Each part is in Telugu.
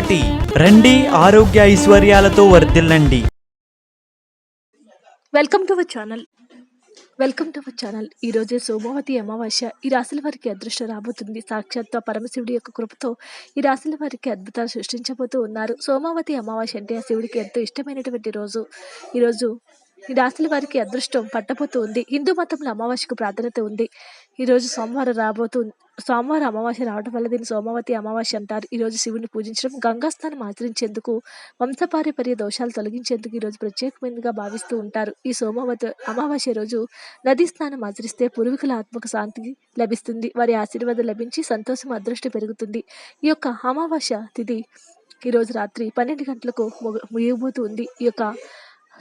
రండి ఆరోగ్య ఐశ్వర్యాలతో వర్ధిల్లండి. Welcome to our channel. Welcome to our channel. ఈ సోమవతి అమావాస్య. ఈ రాశుల వారికి అదృష్టం రాబోతుంది. సాక్షాత్ పరమశివుడి యొక్క కృపతో ఈ రాశుల వారికి అద్భుతాలు సృష్టించబోతూ ఉన్నారు. సోమవతి అమావాస్య అంటే ఆ శివుడికి ఎంతో ఇష్టమైనటువంటి రోజు. ఈరోజు ఈ రాశుల వారికి అదృష్టం పట్టబోతూ ఉంది. హిందూ మతంలో అమావాస్యకు ప్రాధాన్యత ఉంది. ఈరోజు సోమవారం రాబోతూ సోమవారం అమావాస్య రావడం వల్ల దీన్ని సోమవతి అమావాస్య అంటారు ఈరోజు శివుని పూజించడం గంగా స్నానం ఆచరించేందుకు వంశపారిపర్య దోషాలు తొలగించేందుకు ఈరోజు ప్రత్యేకమైనదిగా భావిస్తూ ఉంటారు ఈ సోమవతి అమావాస్య రోజు నదీ స్నానం ఆచరిస్తే పూర్వీకుల ఆత్మకు శాంతి లభిస్తుంది వారి ఆశీర్వాదం లభించి సంతోషం అదృష్టం పెరుగుతుంది ఈ యొక్క అమావాస్య తిథి ఈరోజు రాత్రి పన్నెండు గంటలకు ముగ- ముగియబోతుంది ఈ యొక్క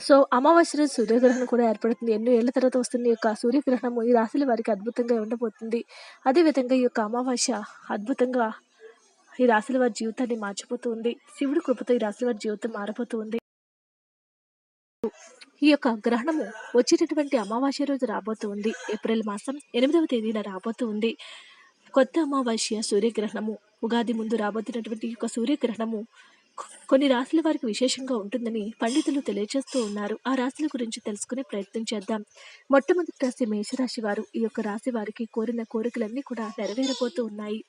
సో అమావాస్య రోజు సూర్యగ్రహణం కూడా ఏర్పడుతుంది. ఎన్నో ఏళ్ళ తర్వాత వస్తుంది ఈ యొక్క సూర్యగ్రహణము ఈ రాశుల వారికి అద్భుతంగా ఉండబోతుంది. అదేవిధంగా ఈ యొక్క అమావాస్య అద్భుతంగా ఈ రాశుల వారి జీవితాన్ని మార్చిపోతుంది. శివుడి కృపతో ఈ రాశుల వారి జీవితం మారిపోతుంది ఈ యొక్క గ్రహణము వచ్చేటటువంటి అమావాస్య రోజు రాబోతుంది. ఏప్రిల్ మాసం ఎనిమిదవ తేదీన రాబోతుంది. కొత్త అమావాస్య సూర్యగ్రహణము ఉగాది ముందు రాబోతున్నటువంటి ఈ యొక్క సూర్యగ్రహణము కొన్ని రాశుల వారికి విశేషంగా ఉంటుందని పండితులు తెలియజేస్తూ ఉన్నారు. ఆ రాశుల గురించి తెలుసుకునే ప్రయత్నం చేద్దాం. మొట్టమొదటి రాశి మేషరాశి వారు. ఈ యొక్క రాశి వారికి కోరిన కోరికలన్నీ కూడా నెరవేరబోతూ ఉన్నాయి.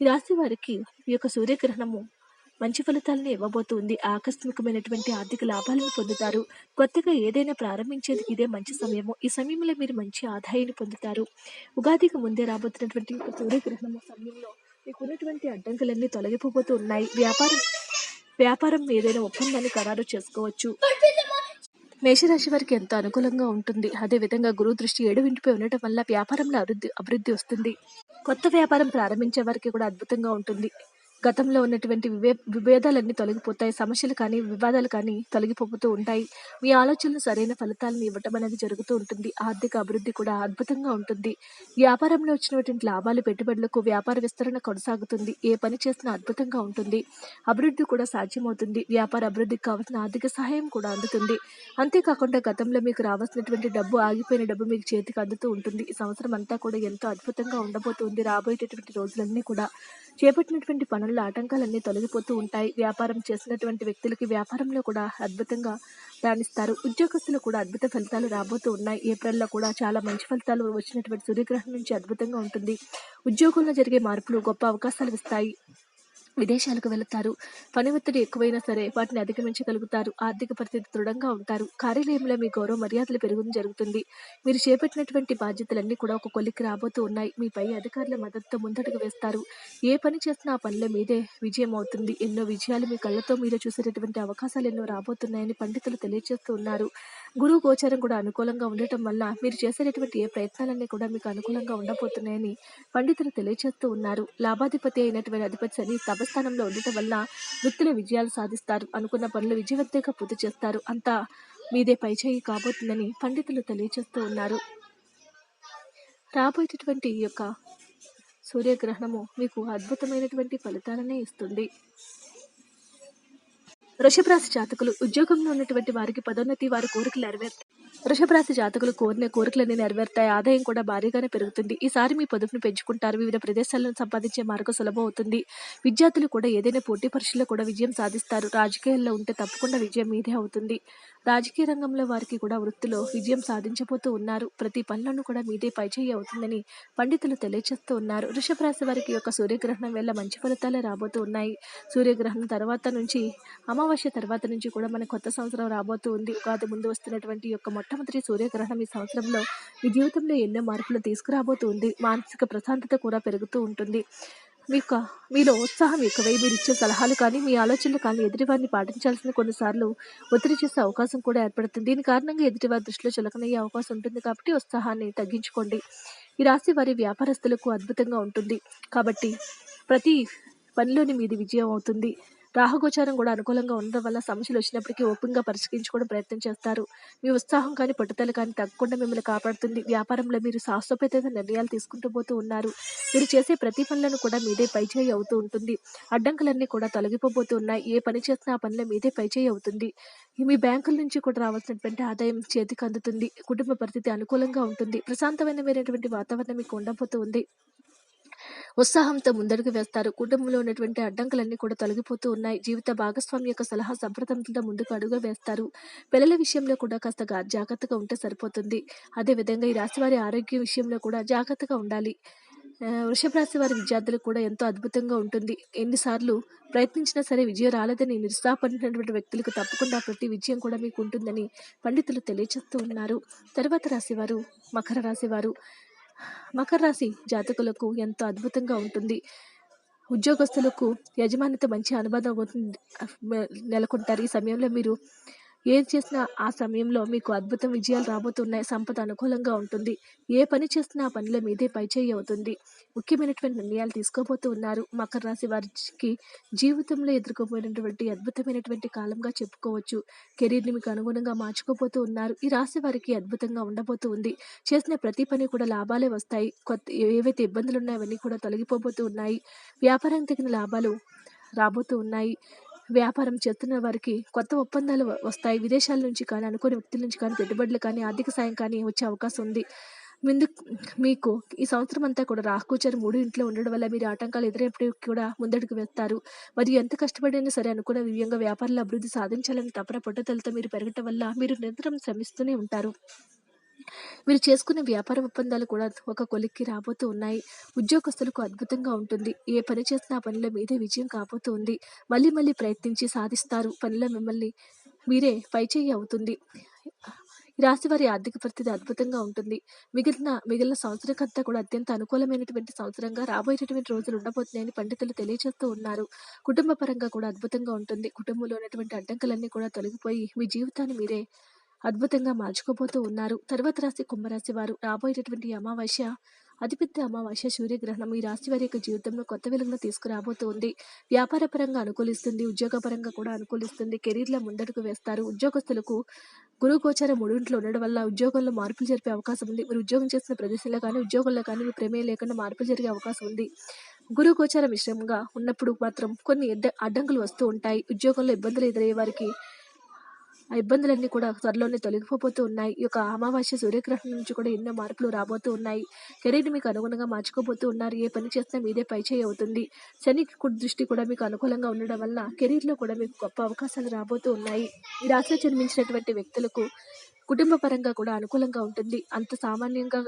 ఈ రాశి వారికి ఈ యొక్క సూర్యగ్రహణము మంచి ఫలితాలను ఇవ్వబోతుంది. ఆకస్మికమైనటువంటి ఆర్థిక లాభాలను పొందుతారు. కొత్తగా ఏదైనా ప్రారంభించేది ఇదే మంచి సమయము. ఈ సమయంలో మీరు మంచి ఆదాయాన్ని పొందుతారు. ఉగాదికి ముందే రాబోతున్నటువంటి సూర్యగ్రహణము సమయంలో మీకు ఉన్నటువంటి అడ్డంకులన్నీ తొలగిపోతూ ఉన్నాయి. వ్యాపారం వ్యాపారం ఏదైనా ఒప్పందాన్ని ఖరారు చేసుకోవచ్చు. మేషరాశి వారికి ఎంతో అనుకూలంగా ఉంటుంది. అదే విధంగా గురువు దృష్టి ఏడు ఇంటిపై ఉండటం వల్ల వ్యాపారంలో అభివృద్ధి అభివృద్ధి వస్తుంది. కొత్త వ్యాపారం ప్రారంభించే వారికి కూడా అద్భుతంగా ఉంటుంది. గతంలో ఉన్నటువంటి వివే విభేదాలన్నీ తొలగిపోతాయి సమస్యలు కానీ వివాదాలు కానీ తొలగిపోతూ ఉంటాయి. మీ ఆలోచనలు సరైన ఫలితాలను ఇవ్వటం అనేది జరుగుతూ ఉంటుంది. ఆర్థిక అభివృద్ధి కూడా అద్భుతంగా ఉంటుంది. వ్యాపారంలో వచ్చినటువంటి లాభాలు పెట్టుబడులకు వ్యాపార విస్తరణ కొనసాగుతుంది. ఏ పని చేసినా అద్భుతంగా ఉంటుంది. అభివృద్ధి కూడా సాధ్యమవుతుంది. వ్యాపార అభివృద్ధికి కావాల్సిన ఆర్థిక సహాయం కూడా అందుతుంది. అంతేకాకుండా గతంలో మీకు రావాల్సినటువంటి డబ్బు ఆగిపోయిన డబ్బు మీకు చేతికి అందుతూ ఉంటుంది. ఈ సంవత్సరం అంతా కూడా ఎంతో అద్భుతంగా ఉండబోతుంది రాబోయేటటువంటి రోజులన్నీ కూడా చేపట్టినటువంటి పనుల్లో ఆటంకాలన్నీ తొలగిపోతూ ఉంటాయి. వ్యాపారం చేసినటువంటి వ్యక్తులకి వ్యాపారంలో కూడా అద్భుతంగా రాణిస్తారు. ఉద్యోగస్తులు కూడా అద్భుత ఫలితాలు రాబోతూ ఉన్నాయి. ఏప్రిల్లో కూడా చాలా మంచి ఫలితాలు వచ్చినటువంటి సూర్యగ్రహం నుంచి అద్భుతంగా ఉంటుంది. ఉద్యోగంలో జరిగే మార్పులు గొప్ప అవకాశాలు ఇస్తాయి. విదేశాలకు వెళతారు. పని ఒత్తిడి ఎక్కువైనా సరే వాటిని అధిగమించగలుగుతారు. ఆర్థిక పరిస్థితి దృఢంగా ఉంటారు. కార్యాలయంలో మీ గౌరవ మర్యాదలు పెరుగుదం జరుగుతుంది. మీరు చేపట్టినటువంటి బాధ్యతలన్నీ కూడా ఒక కొలిక్కి రాబోతూ ఉన్నాయి. మీ పై అధికారుల మద్దతుతో ముందడుగు వేస్తారు. ఏ పని చేసినా ఆ పనిలో మీదే విజయం అవుతుంది. ఎన్నో విజయాలు మీ కళ్ళతో మీరు చూసేటటువంటి అవకాశాలు ఎన్నో రాబోతున్నాయని పండితులు తెలియజేస్తూ ఉన్నారు. గురువు గోచారం కూడా అనుకూలంగా ఉండటం వల్ల మీరు చేసేటటువంటి ఏ ప్రయత్నాలన్నీ కూడా మీకు అనుకూలంగా ఉండబోతున్నాయని పండితులు తెలియజేస్తూ ఉన్నారు. లాభాధిపతి అయినటువంటి అధిపతి శని తపస్థానంలో ఉండటం వల్ల వృత్తిలో విజయాలు సాధిస్తారు. అనుకున్న పనులు విజయవంతంగా పూర్తి చేస్తారు. అంతా మీదే పైచేయి కాబోతుందని పండితులు తెలియజేస్తూ ఉన్నారు. రాబోయేటటువంటి ఈ యొక్క సూర్యగ్రహణము మీకు అద్భుతమైనటువంటి ఫలితాలనే ఇస్తుంది. వృషభరాశి జాతకులు ఉద్యోగంలో ఉన్నటువంటి వారికి పదోన్నతి వారి కోరికలు నెరవేరుతాయి. వృషభరాశి జాతకులు కోరిన కోరికలన్నీ నెరవేరుతాయి. ఆదాయం కూడా భారీగానే పెరుగుతుంది. ఈసారి మీ పొదుపును పెంచుకుంటారు. వివిధ ప్రదేశాలను సంపాదించే మార్గం సులభం అవుతుంది. విద్యార్థులు కూడా ఏదైనా పోటీ పరీక్షల్లో కూడా విజయం సాధిస్తారు. రాజకీయాల్లో ఉంటే తప్పకుండా విజయం మీదే అవుతుంది. రాజకీయ రంగంలో వారికి కూడా వృత్తిలో విజయం సాధించబోతూ ఉన్నారు. ప్రతి పనులను కూడా మీదే పైచేయి అవుతుందని పండితులు తెలియజేస్తూ ఉన్నారు. వృషభ రాశి వారికి యొక్క సూర్యగ్రహణం వల్ల మంచి ఫలితాలే రాబోతూ ఉన్నాయి. సూర్యగ్రహణం తర్వాత నుంచి అమావాస్య తర్వాత నుంచి కూడా మన కొత్త సంవత్సరం రాబోతూ ఉంది. ఉగాది ముందు వస్తున్నటువంటి యొక్క మొట్టమొదటి సూర్యగ్రహణం ఈ సంవత్సరంలో మీ జీవితంలో ఎన్నో మార్పులు తీసుకురాబోతూ ఉంది. మానసిక ప్రశాంతత కూడా పెరుగుతూ ఉంటుంది. మీకు మీలో ఉత్సాహం ఎక్కువై మీరు ఇచ్చే సలహాలు కానీ మీ ఆలోచనలు కానీ ఎదుటివారిని పాటించాల్సిన కొన్నిసార్లు ఒత్తిడి చేసే అవకాశం కూడా ఏర్పడుతుంది. దీని కారణంగా ఎదుటివారి దృష్టిలో చులకనయ్యే అవకాశం ఉంటుంది కాబట్టి ఉత్సాహాన్ని తగ్గించుకోండి. ఈ రాశి వారి వ్యాపారస్తులకు అద్భుతంగా ఉంటుంది కాబట్టి ప్రతి పనిలోని మీది విజయం అవుతుంది. రాహుగోచారం కూడా అనుకూలంగా ఉండడం వల్ల సమస్యలు వచ్చినప్పటికీ ఓపెన్గా పరిష్కరించుకోవడం ప్రయత్నం చేస్తారు. మీ ఉత్సాహం కానీ పట్టుదల కానీ తగ్గకుండా మిమ్మల్ని కాపాడుతుంది. వ్యాపారంలో మీరు సాహసోపేత నిర్ణయాలు తీసుకుంటూ పోతూ ఉన్నారు. మీరు చేసే ప్రతి పనులను కూడా మీదే పైచేయి అవుతూ ఉంటుంది. అడ్డంకులన్నీ కూడా తొలగిపోబోతూ ఉన్నాయి. ఏ పని చేసినా ఆ పనిలో మీదే పైచేయి అవుతుంది. మీ బ్యాంకుల నుంచి కూడా రావాల్సినటువంటి ఆదాయం చేతికి అందుతుంది. కుటుంబ పరిస్థితి అనుకూలంగా ఉంటుంది. ప్రశాంతమైనటువంటి వాతావరణం మీకు ఉండబోతూ ఉంది. ఉత్సాహంతో ముందడుగు వేస్తారు. కుటుంబంలో ఉన్నటువంటి అడ్డంకులన్నీ కూడా తొలగిపోతూ ఉన్నాయి. జీవిత భాగస్వామి యొక్క సలహా సంప్రదంతో ముందుకు అడుగు వేస్తారు. పిల్లల విషయంలో కూడా కాస్త జాగ్రత్తగా ఉంటే సరిపోతుంది. అదే విధంగా ఈ రాశి వారి ఆరోగ్య విషయంలో కూడా జాగ్రత్తగా ఉండాలి. వృషభ రాశి వారి విద్యార్థులకు కూడా ఎంతో అద్భుతంగా ఉంటుంది. ఎన్నిసార్లు ప్రయత్నించినా సరే విజయం రాలేదని నిరుత్సాహపడినటువంటి వ్యక్తులకు తప్పకుండా ప్రతి విజయం కూడా మీకు ఉంటుందని పండితులు తెలియజేస్తూ ఉన్నారు. తర్వాత రాశివారు మకర రాశివారు మకర రాశి జాతకులకు ఎంతో అద్భుతంగా ఉంటుంది. ఉద్యోగస్తులకు యజమానితో మంచి అనుబంధం అవుతుంది. నెలకొంటారు. ఈ సమయంలో మీరు ఏం చేసినా ఆ సమయంలో మీకు అద్భుతం విజయాలు రాబోతున్నాయి. సంపద అనుకూలంగా ఉంటుంది. ఏ పని చేసినా ఆ పనిలో మీదే పైచేయి అవుతుంది. ముఖ్యమైనటువంటి నిర్ణయాలు తీసుకోబోతూ ఉన్నారు. మకర రాశి వారికి జీవితంలో ఎదుర్కోబోయినటువంటి అద్భుతమైనటువంటి కాలంగా చెప్పుకోవచ్చు. కెరీర్ని మీకు అనుగుణంగా మార్చుకోబోతూ ఉన్నారు. ఈ రాశి వారికి అద్భుతంగా ఉండబోతూ ఉంది. చేసిన ప్రతి పని కూడా లాభాలే వస్తాయి. కొత్త ఏవైతే ఇబ్బందులు ఉన్నాయో అవన్నీ కూడా తొలగిపోబోతూ ఉన్నాయి. వ్యాపారం తగిన లాభాలు రాబోతూ ఉన్నాయి. వ్యాపారం చేస్తున్న వారికి కొత్త ఒప్పందాలు వస్తాయి. విదేశాల నుంచి కానీ అనుకోని వ్యక్తుల నుంచి కానీ పెట్టుబడులు కానీ ఆర్థిక సాయం కానీ వచ్చే అవకాశం ఉంది. ముందు మీకు ఈ సంవత్సరం అంతా కూడా రాహుగోచారం మూడు ఇంట్లో ఉండడం వల్ల మీరు ఆటంకాలు ఎదురైనప్పుడు కూడా ముందడుగు వేస్తారు. మరియు ఎంత కష్టపడినా సరే అనుకున్న వివ్యంగా వ్యాపారాల అభివృద్ధి సాధించాలని తపన పట్టుదలతో మీరు పెరగటం వల్ల మీరు నిరంతరం శ్రమిస్తూనే ఉంటారు. మీరు చేసుకునే వ్యాపార ఒప్పందాలు కూడా ఒక కొలిక్కి రాబోతూ ఉన్నాయి. ఉద్యోగస్తులకు అద్భుతంగా ఉంటుంది. ఏ పని చేసినా ఆ పనిలో మీదే విజయం కాబోతూ ఉంది మళ్ళీ మళ్ళీ ప్రయత్నించి సాధిస్తారు. పనిలో మిమ్మల్ని మీరే పైచేయి అవుతుంది. ఈ రాశి వారి ఆర్థిక పరిస్థితి అద్భుతంగా ఉంటుంది. మిగిలిన మిగిలిన సంవత్సరకంతా కూడా అత్యంత అనుకూలమైనటువంటి సంవత్సరంగా రాబోయేటటువంటి రోజులు ఉండబోతున్నాయని పండితులు తెలియజేస్తూ ఉన్నారు. కుటుంబ పరంగా కూడా అద్భుతంగా ఉంటుంది. కుటుంబంలో ఉన్నటువంటి అడ్డంకులన్నీ కూడా తొలగిపోయి మీ జీవితాన్ని మీరే అద్భుతంగా మార్చుకోబోతూ ఉన్నారు. తర్వాత రాశి కుంభరాశి వారు. రాబోయేటటువంటి అమావాస్య అతిపెద్ద అమావాస్య సూర్యగ్రహణం ఈ రాశి వారి యొక్క జీవితంలో కొత్త వెలుగును తీసుకురాబోతోంది వ్యాపార పరంగా అనుకూలిస్తుంది ఉద్యోగపరంగా కూడా అనుకూలిస్తుంది. కెరీర్లో ముందడుగు వేస్తారు. ఉద్యోగస్తులకు గురు గోచారం మూడింట్లో ఉండడం వల్ల ఉద్యోగంలో మార్పులు జరిపే అవకాశం ఉంది. మీరు ఉద్యోగం చేసిన ప్రదేశంలో కానీ ఉద్యోగంలో కానీ మీ ప్రమేయం లేకుండా మార్పులు జరిగే అవకాశం ఉంది. గురు గోచారం మిశ్రమంగా ఉన్నప్పుడు మాత్రం కొన్ని అడ్డంకులు వస్తూ ఉంటాయి. ఉద్యోగంలో ఇబ్బందులు ఎదురయ్యే వారికి ఆ ఇబ్బందులన్నీ కూడా త్వరలోనే తొలగిపోతూ ఉన్నాయి. ఈ యొక్క అమావాస్య సూర్యగ్రహణం నుంచి కూడా ఎన్నో మార్పులు రాబోతూ ఉన్నాయి. కెరీర్ని మీకు అనుగుణంగా మార్చుకోబోతూ ఉన్నారు. ఏ పని చేసినా మీదే పైచేయి అవుతుంది. శని దృష్టి కూడా మీకు అనుకూలంగా ఉండడం వల్ల కెరీర్లో కూడా మీకు గొప్ప అవకాశాలు రాబోతూ ఉన్నాయి. ఈ రాశిలో జన్మించినటువంటి వ్యక్తులకు కుటుంబ పరంగా కూడా అనుకూలంగా ఉంటుంది. అంత సామాన్యంగా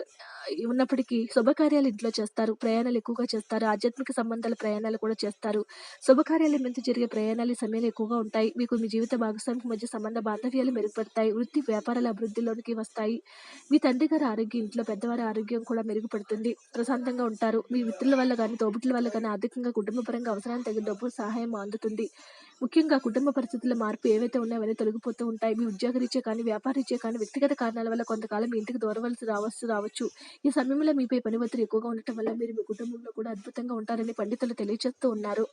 ఉన్నప్పటికీ శుభకార్యాలు ఇంట్లో చేస్తారు. ప్రయాణాలు ఎక్కువగా చేస్తారు. ఆధ్యాత్మిక సంబంధాల ప్రయాణాలు కూడా చేస్తారు. శుభకార్యాల మీద జరిగే ప్రయాణాలు సమయాలు ఎక్కువగా ఉంటాయి. మీకు మీ జీవిత భాగస్వామికి మధ్య సంబంధ బాంధవ్యాలు మెరుగుపడతాయి. వృత్తి వ్యాపారాల అభివృద్ధిలోనికి వస్తాయి. మీ తండ్రి గారి ఆరోగ్యం ఇంట్లో పెద్దవారి ఆరోగ్యం కూడా మెరుగుపడుతుంది. ప్రశాంతంగా ఉంటారు. మీ మిత్రుల వల్ల కానీ తోబుట్ల వల్ల కానీ ఆర్థికంగా కుటుంబపరంగా అవసరానికి తగిన డబ్బు సహాయం అందుతుంది. ముఖ్యంగా కుటుంబ పరిస్థితుల మార్పు ఏవైతే ఉన్నాయో అవన్నీ తొలగిపోతూ ఉంటాయి. మీ ఉద్యోగరీత్యా కానీ వ్యాపారరీత్యా కానీ వ్యక్తిగత కారణాల వల్ల కొంతకాలం మీ ఇంటికి దూరవలసి రావచ్చు రావచ్చు. ఈ సమయంలో మీపై పని ఒత్తిడి ఎక్కువగా ఉండటం వల్ల మీరు మీ కుటుంబంలో కూడా అద్భుతంగా ఉంటారని పండితులు తెలియజేస్తూ ఉన్నారు.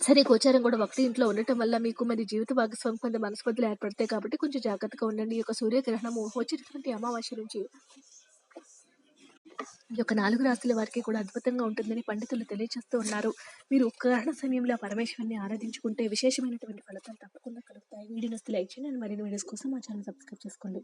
సరే గోచారం కూడా ఒకటి ఇంట్లో ఉండటం వల్ల మీకు మరి జీవిత భాగస్వామి కొంత మనస్పర్ధలు ఏర్పడతాయి కాబట్టి కొంచెం జాగ్రత్తగా ఉండండి. ఈ యొక్క సూర్యగ్రహణము వచ్చినటువంటి అమావాస్య నుంచి ఈ యొక్క నాలుగు రాశుల వారికి కూడా అద్భుతంగా ఉంటుందని పండితులు తెలియజేస్తూ ఉన్నారు. మీరు గ్రహణ సమయంలో పరమేశ్వరిని ఆరాధించుకుంటే విశేషమైనటువంటి ఫలితాలు తప్పకుండా కలుగుతాయి. వీడియోస్ లైక్ చేయండి. మరిన్ని వీడియోస్ కోసం మా ఛానల్ సబ్స్క్రైబ్ చేసుకోండి.